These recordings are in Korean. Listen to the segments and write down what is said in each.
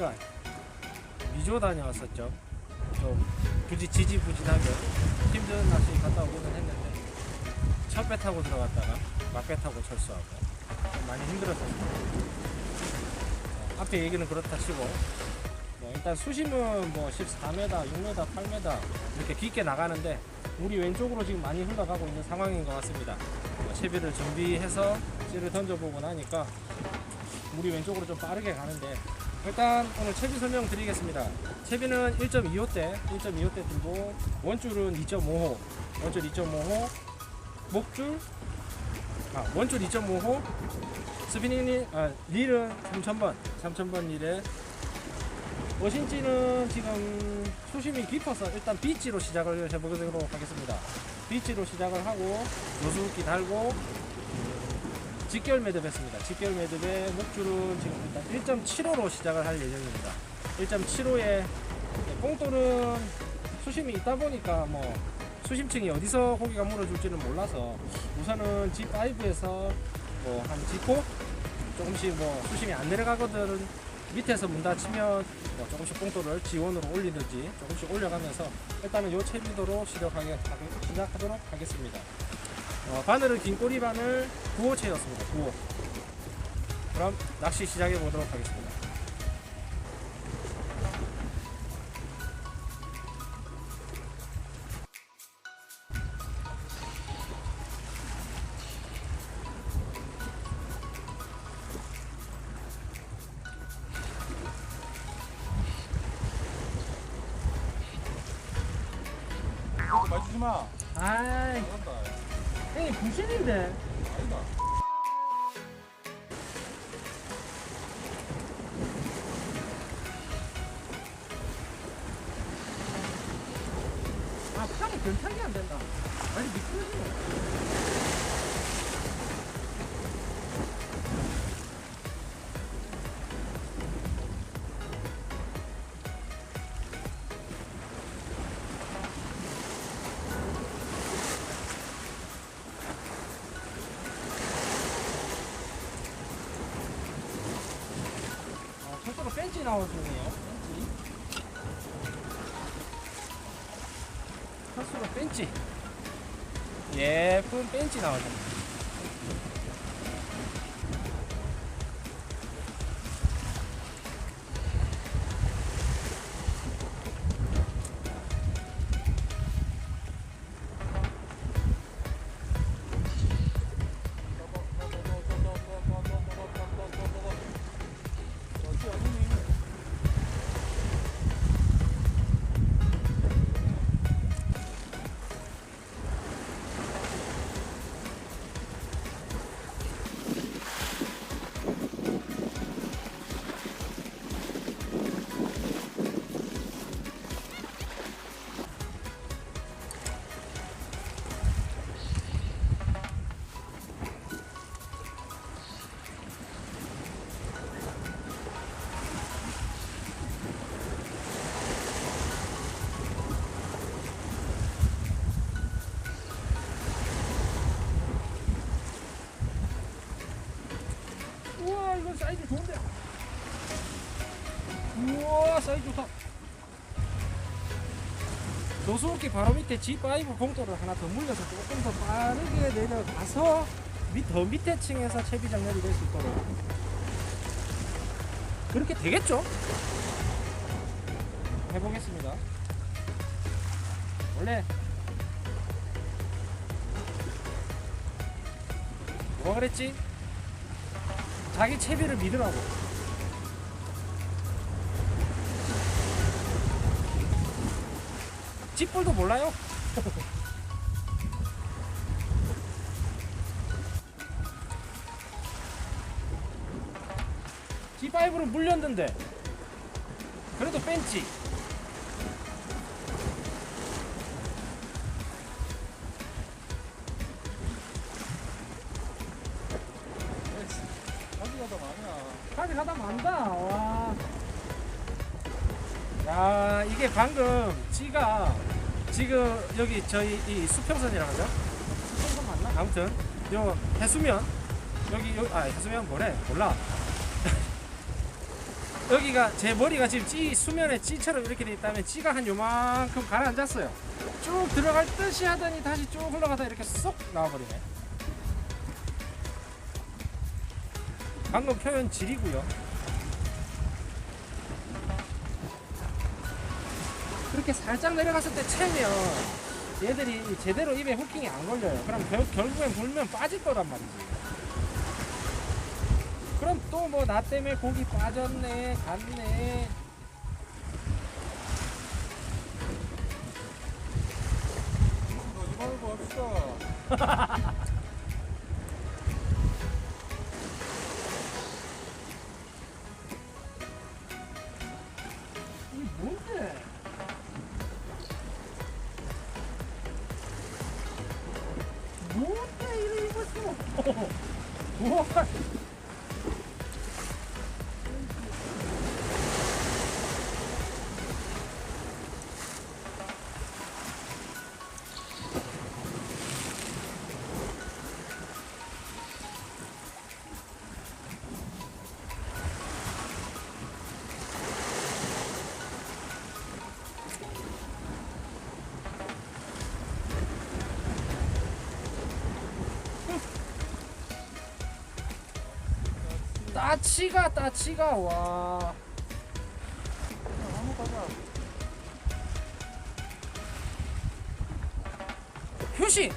시간 미조 다녀왔었죠. 좀 굳이 지지부진하게 힘든 낚시 갔다 오기는 했는데 첫 배 타고 들어갔다가 막배 타고 철수하고 좀 많이 힘들었었습니다. 어, 앞에 얘기는 그렇다 치고 뭐 일단 수심은 뭐 14m, 6m, 8m 이렇게 깊게 나가는데 우리 왼쪽으로 지금 많이 흘러가고 있는 상황인 것 같습니다. 뭐 채비를 준비해서 찌를 던져보고 나니까 물이 왼쪽으로 좀 빠르게 가는데 일단 오늘 채비 설명 드리겠습니다. 채비는 1.25대, 1.25대 들고 원줄은 2.5호, 원줄 2.5호, 목줄 아 원줄 2.5호, 스피닝 릴, 아, 릴은 3000번, 3000번 릴에 머신지는 지금 수심이 깊어서 일단 비치로 시작을 해보도록 하겠습니다. 비치로 시작을 하고 노수기 달고 직결 매듭했습니다. 직결 매듭의 목줄은 지금 일단 1.75로 시작을 할 예정입니다. 1.75에 뽕돌은 수심이 있다 보니까 뭐 수심층이 어디서 고기가 물어줄지는 몰라서 우선은 G5에서 뭐 한 G4 조금씩 뭐 수심이 안 내려가거든 밑에서 문 닫히면 뭐 조금씩 뽕돌을 지원으로 올리든지 조금씩 올려가면서 일단은 요 채비도로 시작하게, 시작하도록 하겠습니다. 어, 바늘은 긴 꼬리 바늘 9호 채였습니다. 9호. 그럼 낚시 시작해 보도록 하겠습니다. 마. 아이, 형님 부신인데. 아, 팔이 견착이 안 된다. 아니, 벤치 나와주네요. 벤치. 철수로 벤치. 예쁜 벤치 나와줍니다. 노수호기 바로 밑에 G5 봉돌을 하나 더 물려서 조금 더 빠르게 내려가서 밑, 더 밑에 층에서 채비 장렬이 될 수 있도록 그렇게 되겠죠? 해보겠습니다 원래 뭐가 그랬지? 자기 채비를 믿으라고. 찌뿔도 몰라요? G5로 물렸는데 그래도 뺀지 지금 여기 저희 이 수평선이라 하죠? 수평선 맞나? 아무튼 요 해수면 여기 요, 아 해수면 뭐래? 몰라. 여기가 제 머리가 지금 찌 수면에 찌처럼 이렇게 돼 있다면 찌가 한 요만큼 가라앉았어요. 쭉 들어갈 듯이 하더니 다시 쭉 흘러가다 이렇게 쏙 나와버리네. 방금 표현 질이고요. 그렇게 살짝 내려갔을 때 채면 얘들이 제대로 입에 후킹이 안 걸려요. 그럼 결, 결국엔 불면 빠질 거란 말이지. 그럼 또 뭐 나 때문에 고기 빠졌네, 갔네. 너지 말고 합시 입었어? 뭐? 따치가 따치가 와. 휴식.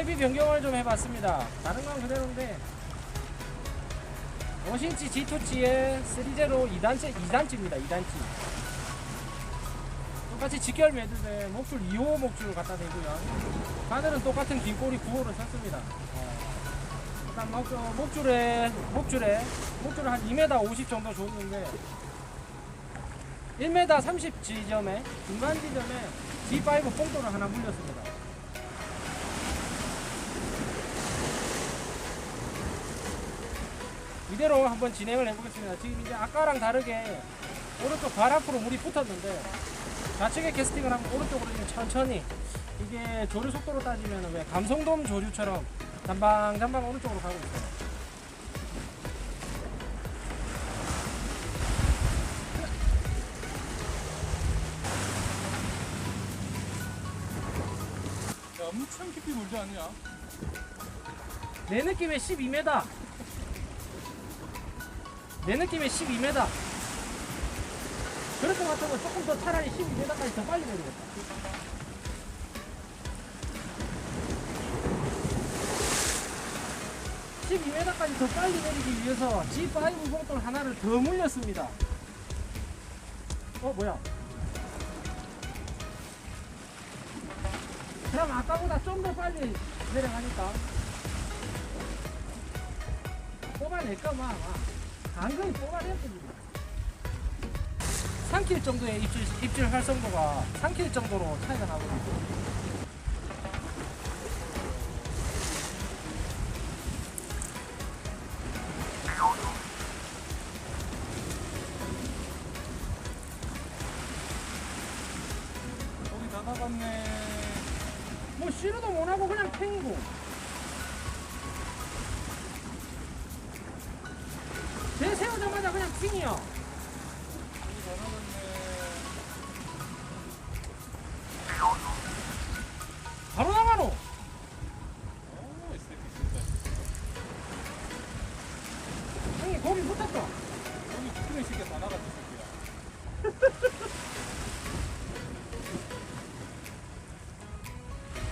채비 변경을 좀 해봤습니다. 다른 건 그대로인데 5인치 G2G에 3제로 2단째, 2단째입니다. 2단째. 똑같이 직결 매듭에 목줄 2호 목줄 갖다 대고요. 바늘은 똑같은 긴 꼬리 9호를 쳤습니다. 어. 일단 목, 어, 목줄에, 목줄에, 목줄을 한 2m 50 정도 줬는데 1m 30 지점에, 중간 지점에 G5 뽕돌을 하나 물렸습니다. 이대로 한번 진행을 해보겠습니다. 지금 이제 아까랑 다르게 오른쪽 발 앞으로 물이 붙었는데 좌측에 캐스팅을 하면 오른쪽으로 좀 천천히 이게 조류 속도로 따지면 왜 감성돔 조류처럼 단방 단방 오른쪽으로 가고 있어요. 야, 엄청 깊이 물지 않냐? 내 느낌에 12m. 내 느낌에 12m. 그럴 것 같으면 조금 더 차라리 12m까지 더 빨리 내리겠다. (12m까지) 더 빨리 내리기 위해서 G5 봉돌 하나를 더 물렸습니다 어 뭐야 그럼 아까보다 좀 더 빨리 내려가니까 뽑아낼까 봐. 당근이 뽑아냈습니다. 3킬 정도의 입질, 입질 활성도가 3킬 정도로 차이가 나거든요. 거기 다 나갔네. 뭐 쉬르도 못하고 그냥 팽이고. 나갔네. 바로 나가노. 형이 거기 붙었어. 여기 죽이는 새끼 다 새끼야.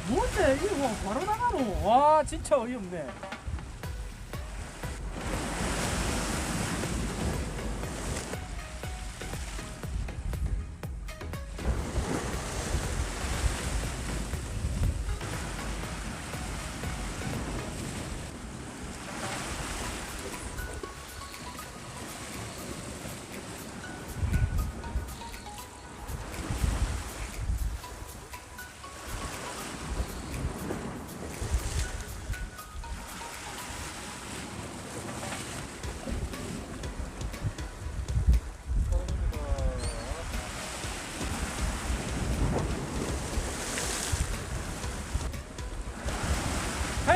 뭔데 이거 뭐 바로 나가노. 와 진짜 어이없네.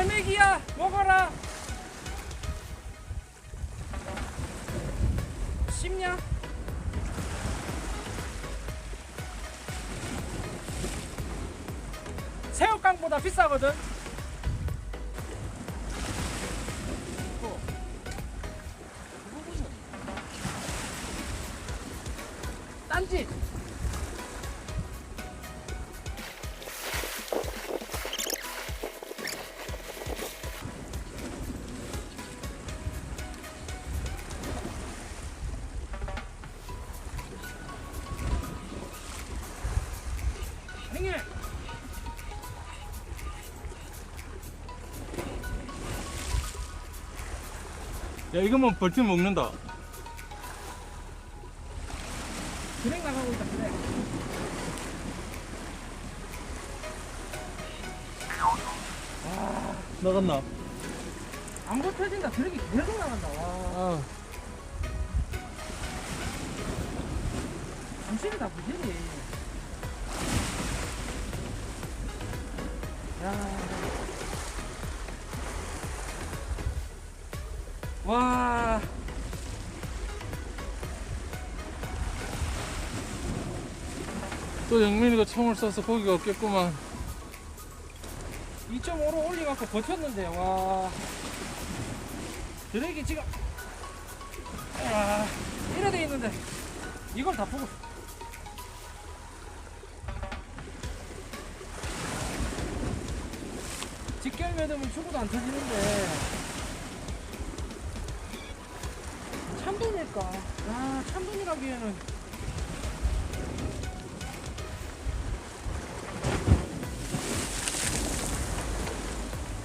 자, 먹어라. 씹냐? 새우깡보다 비싸거든. 딴지. 이거만 벌티면 먹는다 드랙 나가고 있다 드랙. 나갔나? 안 버텨진다. 드랙이 계속 나간다. 와. 아 당신이 다 부지리. 야. 와. 또 영민이가 총을 쏴서 고기가 없겠구만 2.5로 올려갖고 버텼는데, 와. 드랙이 지금. 야. 이래 돼 있는데. 이걸 다 보고. 직결 매듭은 죽어도 안 터지는데. 참돔일까? 아, 참돔이라기에는.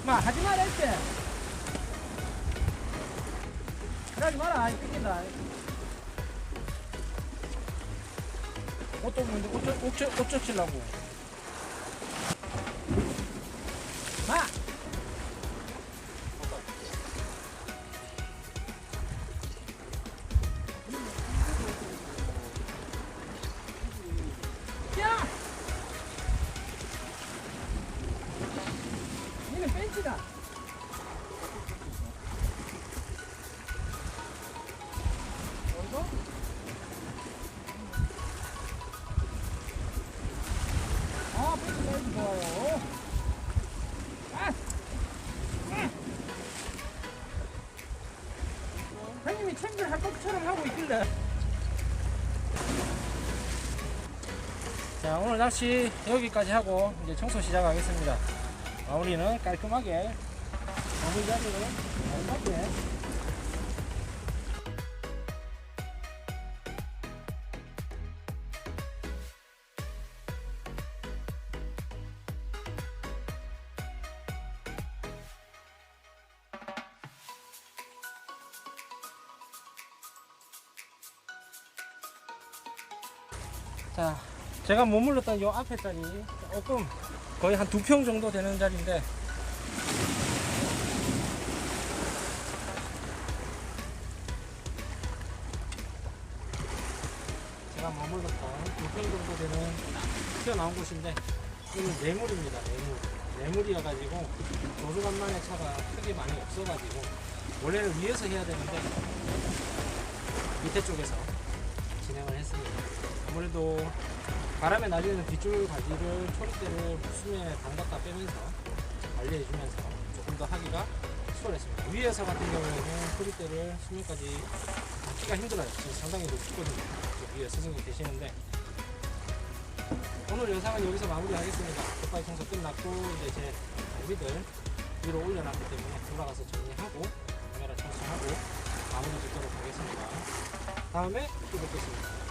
마 하지 마라 했지 그러지 마라 아이 삐긴다 옷도 없는데 옷, 옷, 옷, 옷 젖히려고 마 챙길 할 것처럼 하고 있길래. 자, 오늘 낚시 여기까지 하고 이제 청소 시작하겠습니다. 마무리는 깔끔하게 마무리 자리를 깔끔하게 자, 제가 머물렀던 요 앞에 자리 조금 거의 한 두 평 정도 되는 자리인데. 제가 머물렀던 두 평 정도 되는 튀어나온 곳인데 이는 뇌물입니다 뇌물. 뇌물이어가지고 조수간만의 차가 크게 많이 없어가지고 원래는 위에서 해야 되는데 밑에 쪽에서 진행을 했습니다 아무래도 바람에 날리는 뒷줄 바지를 초리대를 수면에 담갔다 빼면서 관리해주면서 조금 더 하기가 수월했습니다. 위에서 같은 경우에는 초리대를 수면까지 담기가 힘들어요. 지금 상당히 높거든요. 저 위에 스승님 계시는데 오늘 영상은 여기서 마무리하겠습니다. 족발 청소 끝났고 이제 제 장비들 위로 올려놨기 때문에 돌아가서 정리하고 카메라 청소하고 마무리 짓도록 하겠습니다. 다음에 또 뵙겠습니다.